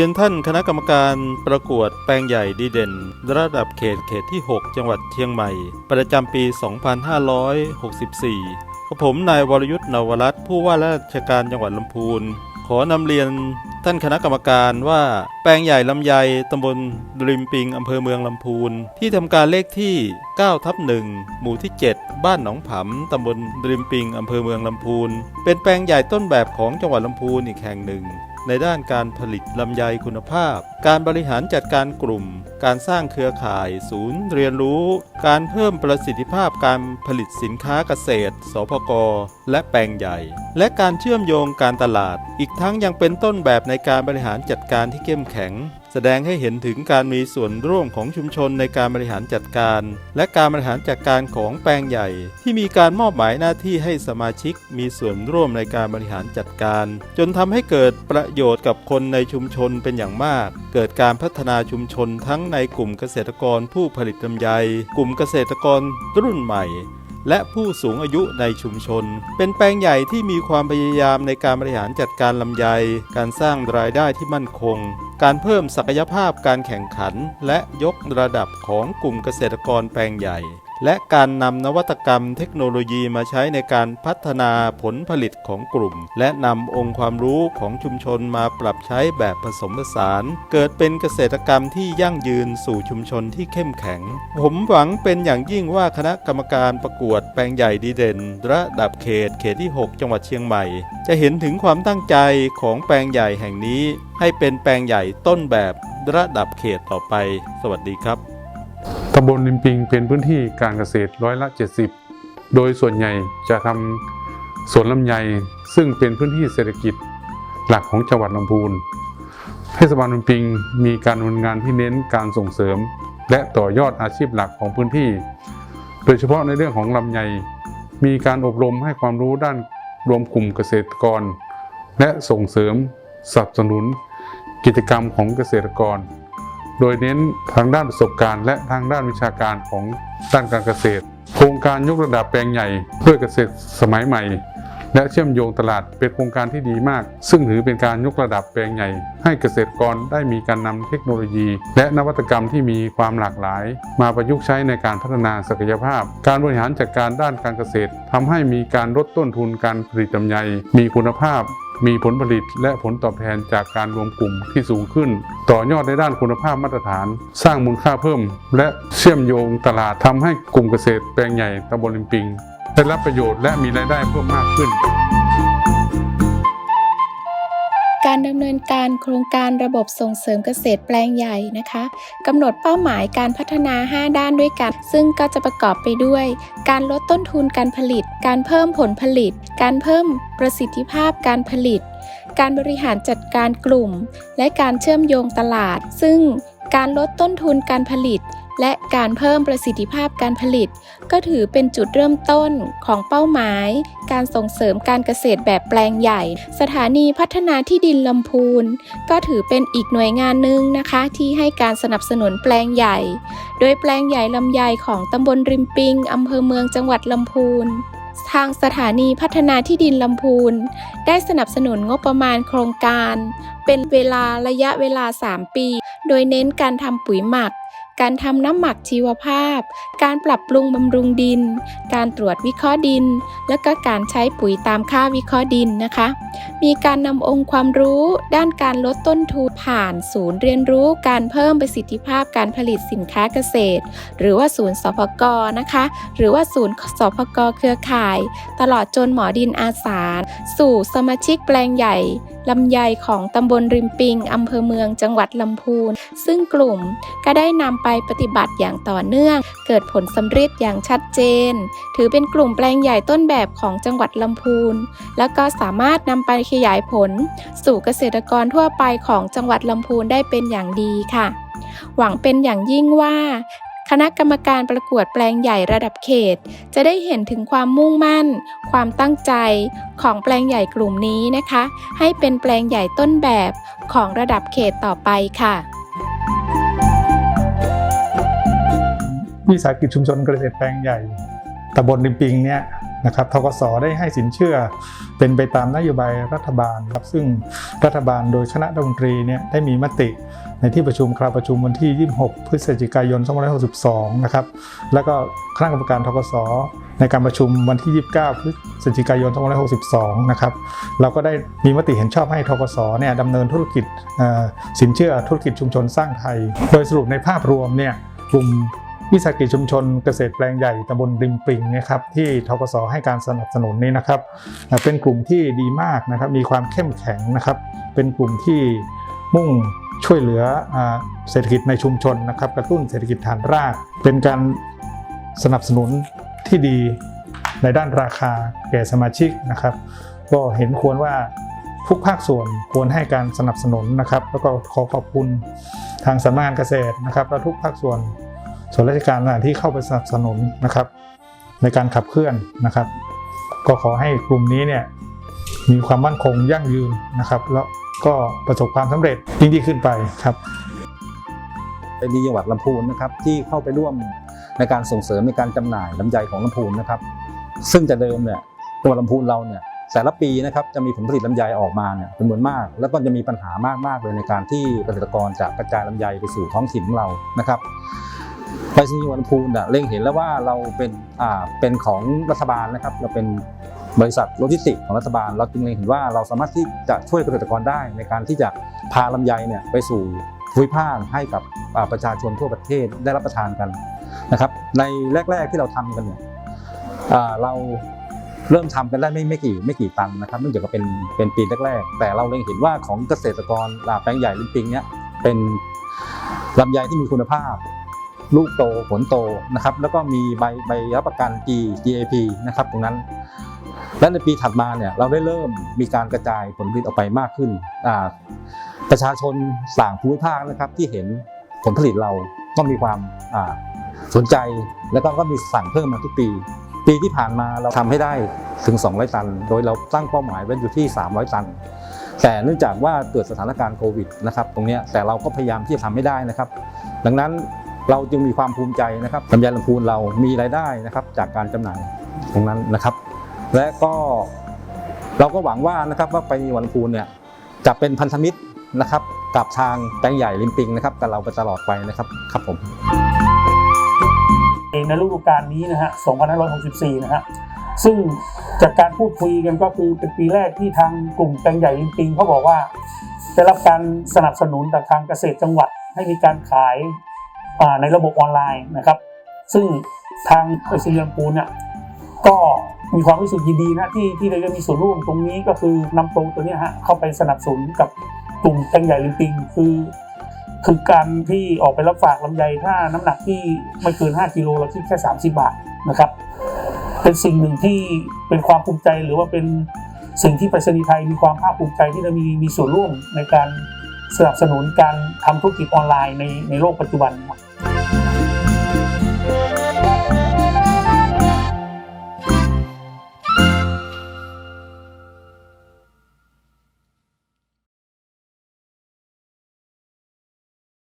เรียนท่านคณะกรรมการประกวดแปลงใหญ่ดีเด่น ระดับเขตเขตที่ 6 จังหวัดเชียงใหม่ ประจำปี 2564กับผมนายวรยุทธ์นวรัตน์ผู้ว่าราชการจังหวัดลำพูน ขอนำเรียนท่านคณะกรรมการว่าแปลงใหญ่ลำไยตำบลริมปิงอำเภอเมืองลำพูน ที่ทำการเลขที่9ทับ1หมู่ที่ 7 บ้านหนองผำตำบลริมปิงอำเภอเมืองลำพูน เป็นแปลงใหญ่ต้นแบบของจังหวัดลำพูนอีกแห่งหนึ่ง ในด้านการผลิตลำไยคุณภาพ การบริหารจัดการกลุ่ม การสร้างเครือข่าย ศูนย์เรียนรู้ การเพิ่มประสิทธิภาพการผลิตสินค้าเกษตร สพก และแปลงใหญ่ และการเชื่อมโยงการตลาด อีกทั้งยังเป็นต้นแบบในการบริหารจัดการที่เข้มแข็ง แสดงให้เห็นถึงการมีส่วนร่วมของชุมชนในการบริหารจัดการ และการบริหารจัดการของแปลงใหญ่ ที่มีการมอบหมายหน้าที่ให้สมาชิกมีส่วนร่วมในการบริหารจัดการ จนทำให้เกิดประโยชน์กับคนในชุมชนเป็นอย่างมาก เกิดการพัฒนาชุมชนทั้งในกลุ่มเกษตรกรผู้ผลิตลำไย กลุ่มเกษตรกรรุ่นใหม่ และผู้สูงอายุในชุมชน เป็นแปลงใหญ่ที่มีความพยายามในการบริหารจัดการลำไย การสร้างรายได้ที่มั่นคง การเพิ่มศักยภาพการแข่งขัน และยกระดับของกลุ่มเกษตรกรแปลงใหญ่ และการนำนวัตกรรมเทคโนโลยีมาใช้ในการพัฒนาผลผลิตของกลุ่ม และนำองค์ความรู้ของชุมชนมาปรับใช้แบบผสมผสาน เกิดเป็นเกษตรกรรมที่ยั่งยืนสู่ชุมชนที่เข้มแข็ง ผมหวังเป็นอย่างยิ่งว่าคณะกรรมการประกวดแปลงใหญ่ดีเด่น ระดับเขตเขตที่ 6 จังหวัดเชียงใหม่ จะเห็นถึงความตั้งใจของแปลงใหญ่แห่งนี้ ให้เป็นแปลงใหญ่ต้นแบบระดับเขตต่อไป สวัสดีครับ ตำบลริมปิงเป็นพื้นที่การเกษตรร้อยละ 70 โดยส่วนใหญ่จะทำสวนลำไยซึ่งเป็นพื้นที่เศรษฐกิจหลักของจังหวัดลำพูน เทศบาลริมปิงมีการดำเนินงานที่เน้นการส่งเสริม และต่อยอดอาชีพหลักของพื้นที่ โดยเฉพาะในเรื่องของลำไย มีการอบรมให้ความรู้ด้านรวมกลุ่มเกษตรกร และส่งเสริมสนับสนุน กิจกรรมของเกษตรกร โดยเน้นทางด้านประสบการณ์และทางด้านวิชาการของด้านการเกษตร โครงการยกระดับแปลงใหญ่ด้วยเกษตรสมัยใหม่ และเชื่อมโยงตลาดเป็นโครงการที่ดีมาก ซึ่งถือเป็นการยกระดับแปลงใหญ่ ให้เกษตรกรได้มีการนำเทคโนโลยี และนวัตกรรมที่มีความหลากหลาย มาประยุกต์ใช้ในการพัฒนาศักยภาพ การบริหารจัดการด้านการเกษตรทำให้มีการลดต้นทุนการผลิตลำไยมีคุณภาพ มีผลผลิตและผลตอบแทนจากการรวมกลุ่มที่สูงขึ้น ต่อยอดในด้านคุณภาพมาตรฐาน สร้างมูลค่าเพิ่ม และเชื่อมโยงตลาดทำให้กลุ่มเกษตรแปลงใหญ่ตำบลลิมปิง ได้รับประโยชน์และมีรายได้เพิ่มมากขึ้น การดำเนินการโครงการระบบส่งเสริมเกษตรแปลงใหญ่นะคะกำหนดเป้าหมายการพัฒนา 5 ด้านด้วยกัน ซึ่งก็จะประกอบไปด้วย การลดต้นทุนการผลิต การเพิ่มผลผลิต การเพิ่มประสิทธิภาพการผลิต การบริหารจัดการกลุ่ม และการเชื่อมโยงตลาด ซึ่งการลดต้นทุนการผลิต และการเพิ่มประสิทธิภาพการผลิต ก็ถือเป็นจุดเริ่มต้นของเป้าหมาย การส่งเสริมการเกษตรแบบแปลงใหญ่ สถานีพัฒนาที่ดินลำพูน ก็ถือเป็นอีกหน่วยงานหนึ่งนะคะ ที่ให้การสนับสนุนแปลงใหญ่ โดยแปลงใหญ่ลำไยของตำบลริมปิงอำเภอเมืองจังหวัดลำพูนทางสถานีพัฒนาที่ดินลำพูน ได้สนับสนุนงบประมาณโครงการ เป็นเวลาระยะเวลา 3 ปี โดยเน้นการทำปุ๋ยหมัก การทำน้ำหมักชีวภาพ การปรับปรุงบำรุงดิน การตรวจวิเคราะห์ดิน และก็การใช้ปุ๋ยตามค่าวิเคราะห์ดินนะคะ มีการนำองค์ความรู้ด้านการลดต้นทุนผ่านศูนย์เรียนรู้การเพิ่มประสิทธิภาพการผลิตสินค้าเกษตร หรือว่าศูนย์สพกนะคะ หรือว่าศูนย์สพกเครือข่าย ตลอดจนหมอดินอาสาสู่สมาชิกแปลงใหญ่ลำไยของตำบลริมปิงอำเภอเมืองจังหวัดลำพูน ซึ่งกลุ่มก็ได้นำไปปฏิบัติอย่างต่อเนื่อง เกิดผลสำเร็จอย่างชัดเจน ถือเป็นกลุ่มแปลงใหญ่ต้นแบบของจังหวัดลำพูน แล้วก็สามารถนำไปขยายผล สู่เกษตรกรทั่วไปของจังหวัดลำพูนได้เป็นอย่างดีค่ะ หวังเป็นอย่างยิ่งว่า คณะกรรมการประกวดแปลงใหญ่ระดับเขต จะได้เห็นถึงความมุ่งมั่น ความตั้งใจของแปลงใหญ่กลุ่มนี้นะคะ ให้เป็นแปลงใหญ่ต้นแบบของระดับเขตต่อไปค่ะวิสาหกิจชุมชนเกษตรแปลงใหญ่ตำบลริมปิงเนี่ย นะครับทกสได้ให้สินเชื่อเป็นไปตามนโยบายรัฐบาลครับซึ่งรัฐบาลโดยคณะรัฐมนตรีเนี่ยได้มีมติในที่ประชุมคราวประชุมวันที่ 26 พฤศจิกายน 2562 นะครับ แล้วก็คณะกรรมการทกส ในการประชุมวันที่ 29 พฤศจิกายน 2562 นะครับ เราก็ได้มีมติเห็นชอบให้ทกส เนี่ยดำเนินธุรกิจสินเชื่อธุรกิจชุมชนสร้างไทย โดยสรุปในภาพรวมเนี่ยกลุ่ม วิสาหกิจชุมชนเกษตรแปลงใหญ่ตำบลริมปิงนะครับที่ทกสให้การสนับสนุนนี้นะครับเป็นกลุ่มที่ดีมากนะครับมีความเข้มแข็งนะครับ เป็นกลุ่มที่มุ่งช่วยเหลือเศรษฐกิจในชุมชนนะครับกระตุ้นเศรษฐกิจฐานราก เป็นการสนับสนุนที่ดีในด้านราคาแก่สมาชิกนะครับ ก็เห็นควรว่าทุกภาคส่วนควรให้การสนับสนุนนะครับ แล้วก็ขอขอบคุณทางสำนักงานเกษตรนะครับและทุกภาคส่วน ส่วนราชการต่างที่เข้าไปสนับสนุนนะครับ ในการขับเคลื่อนนะครับ ก็ขอให้กลุ่มนี้เนี่ยมีความมั่นคงยั่งยืนนะครับ แล้วก็ประสบความสำเร็จยิ่งยิ่งขึ้นไปครับเป็นดีจังหวัดลำพูนนะครับที่เข้าไปร่วมในการส่งเสริมในการจำหน่ายลำไยของลำพูนนะครับ ซึ่งแต่เดิมเนี่ยจังหวัดลำพูนเราเนี่ยแต่ละปีนะครับจะมีผลผลิตลำไยออกมาเนี่ยจำนวนมาก แล้วก็จะมีปัญหามากมากๆเลยในการที่เกษตรกรจะกระจายลำไยไปสู่ท้องถิ่นของเรานะครับ ไปรษณีย์จังหวัดลพูนน่ะเล็งเห็นแล้วว่าเราเป็นอ่าเป็นของรัฐบาลนะครับ เราเป็นบริษัทโลจิสติกของรัฐบาล เราจึงเล็งเห็นว่าเราสามารถที่จะช่วยเกษตรกรได้ในการที่จะพาลำไยเนี่ยไปสู่ภูมิภาคให้กับประชาชนทั่วประเทศได้รับประทานกันนะครับในแรก ๆ ที่เราทำกันเนี่ยเราเริ่มทำกันได้ไม่ไม่กี่ไม่กี่ตันนะครับเนื่องจากเป็นเป็นปีแรกๆแต่เราเล็งเห็นว่าของเกษตรกรอ่าแปลงใหญ่ลิมปิงเนี่ยเป็นลำไยที่มีคุณภาพ ลูกโตผลโตนะครับ แล้วก็มีใบใบรับประกัน G GAP นะครับตรงนั้น และในปีถัดมาเนี่ยเราได้เริ่มมีการกระจายผลผลิตออกไปมากขึ้น ประชาชนต่างภูมิภาคนะครับที่เห็นผลผลิตเราก็มีความาสนใจแล้วก็ก็มีสั่งเพิ่มมาทุกปี ปีที่ผ่านมาเราทำให้ได้ถึง 200 ตัน โดยเราตั้งเป้าหมายไว้อยู่ที่ 300 ตัน แต่เนื่องจากว่าเกิดสถานการณ์โควิดนะครับตรงนี้แต่เราก็พยายามที่จะทำให้ได้นะครับ ดังนั้น เราจึงมีความภูมิใจนะครับลำไยลำพูนเรามีรายได้นะครับจากการจำหน่ายตรงนั้นนะครับ และก็เราก็หวังว่านะครับว่าไปวันพูนเนี่ยจะเป็นพันธมิตรนะครับกับทางแปลงใหญ่ลิมปิงนะครับกับเราไปตลอดไปนะครับครับผมเองในฤดูกาลนี้นะฮะ 2564 นะฮะ ซึ่งจากการพูดคุยกันก็คือเป็นปีแรกที่ทางกลุ่มแปลงใหญ่ลิมปิงเขาบอกว่าได้รับการสนับสนุนจากทางเกษตรจังหวัดให้มีการขาย ในระบบออนไลน์นะครับ ซึ่งทางไปซีลำพูนเนี่ยก็มีความรู้สึกยินดีนะที่ที่ได้มีส่วนร่วมตรงนี้ก็คือนำตรงตัวนี้ฮะเข้าไปสนับสนุนกับกลุ่มแปลงใหญ่ลิมปิงคือคือการที่ออกไปรับฝากลำไยถ้าน้ำหนักที่ไม่เกิน 5กิโลเราคิดแค่ 30 บาทนะครับ เป็นสิ่งหนึ่งที่เป็นความภูมิใจหรือว่าเป็นสิ่งที่ไปรษณีย์ไทยมีความภาคภูมิใจที่ได้มีมีส่วนร่วมในการสนับสนุนการทำธุรกิจออนไลน์ในในโลกปัจจุบันครับ